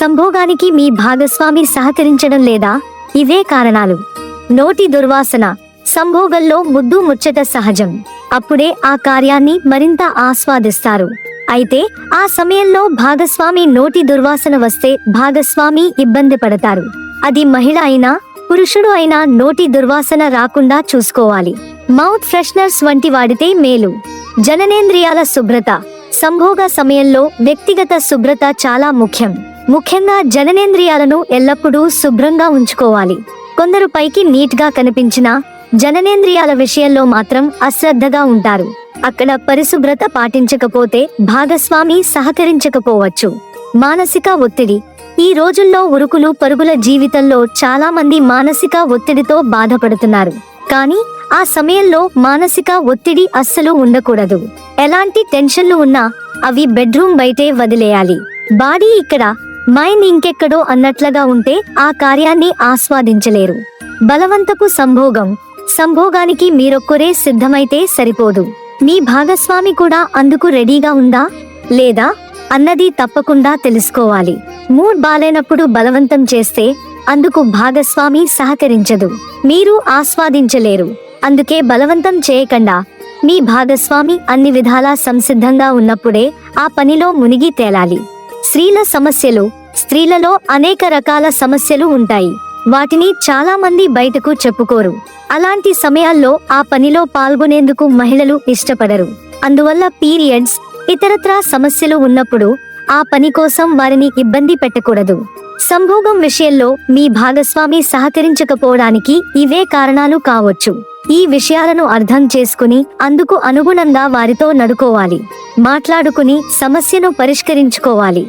సంభోగానికి మీ భాగస్వామి సహకరించడం లేదా? ఇవే కారణాలు. నోటి దుర్వాసన సంభోగంలో ముద్దు ముచ్చట సహజం. అప్పుడే ఆ కార్యాన్ని మరింత ఆస్వాదిస్తారు. అయితే ఆ సమయంలో భాగస్వామి నోటి దుర్వాసన వస్తే భాగస్వామి ఇబ్బంది పడతారు. అది మహిళ అయినా పురుషుడు అయినా నోటి దుర్వాసన రాకుండా చూసుకోవాలి. మౌత్ ఫ్రెషనర్స్ వంటి వాడితే మేలు. జననేంద్రియాల శుభ్రత సంభోగ సమయంలో వ్యక్తిగత శుభ్రత చాలా ముఖ్యం. ముఖ్యంగా జననేంద్రియాలను ఎల్లప్పుడూ శుభ్రంగా ఉంచుకోవాలి. కొందరు పైకి నీట్గా కనిపించినా జననేంద్రియాల విషయంలో మాత్రం అశ్రద్ధగా ఉంటారు. అక్కడ పరిశుభ్రత పాటించకపోతే భాగస్వామి సహకరించకపోవచ్చు. మానసిక ఒత్తిడి. ఈ రోజుల్లో ఉరుకులు పరుగుల జీవితంలో చాలా మంది మానసిక ఒత్తిడితో బాధపడుతున్నారు. కానీ ఆ సమయంలో మానసిక ఒత్తిడి అస్సలు ఉండకూడదు. ఎలాంటి టెన్షన్లు ఉన్నా అవి బెడ్రూమ్ బయటే వదిలేయాలి. బాడీ ఇక్కడ మైండ్ ఇంకెక్కడో అన్నట్లుగా ఉంటే ఆ కార్యాన్ని ఆస్వాదించలేరు. బలవంతపు సంభోగం. సంభోగానికి మీరొక్కరే సిద్ధమైతే సరిపోదు. మీ భాగస్వామి కూడా అందుకు రెడీగా ఉందా? లేదా? అన్నది తప్పకుండా తెలుసుకోవాలి. మూడ్ బాలేనప్పుడు బలవంతం చేస్తే అందుకు భాగస్వామి సహకరించదు. మీరు ఆస్వాదించలేరు. అందుకే బలవంతం చేయకుండా. మీ భాగస్వామి అన్ని విధాలా సంసిద్ధంగా ఉన్నప్పుడే ఆ పనిలో మునిగి తేలాలి. స్త్రీల సమస్యలు. స్త్రీలలో అనేక రకాల సమస్యలు ఉంటాయి. వాటిని చాలా మంది బయటకు చెప్పుకోరు. అలాంటి సమయాల్లో ఆ పనిలో పాల్గొనేందుకు మహిళలు ఇష్టపడరు. అందువల్ల పీరియడ్స్ ఇతరత్రా సమస్యలు ఉన్నప్పుడు ఆ పని కోసం వారిని ఇబ్బంది పెట్టకూడదు. సంభోగం విషయంలో మీ భాగస్వామి సహకరించకపోవడానికి ఇవే కారణాలు కావచ్చు. ఈ విషయాలను అర్థం చేసుకుని అందుకు అనుగుణంగా వారితో నడుకోవాలి. మాట్లాడుకుని సమస్యను పరిష్కరించుకోవాలి.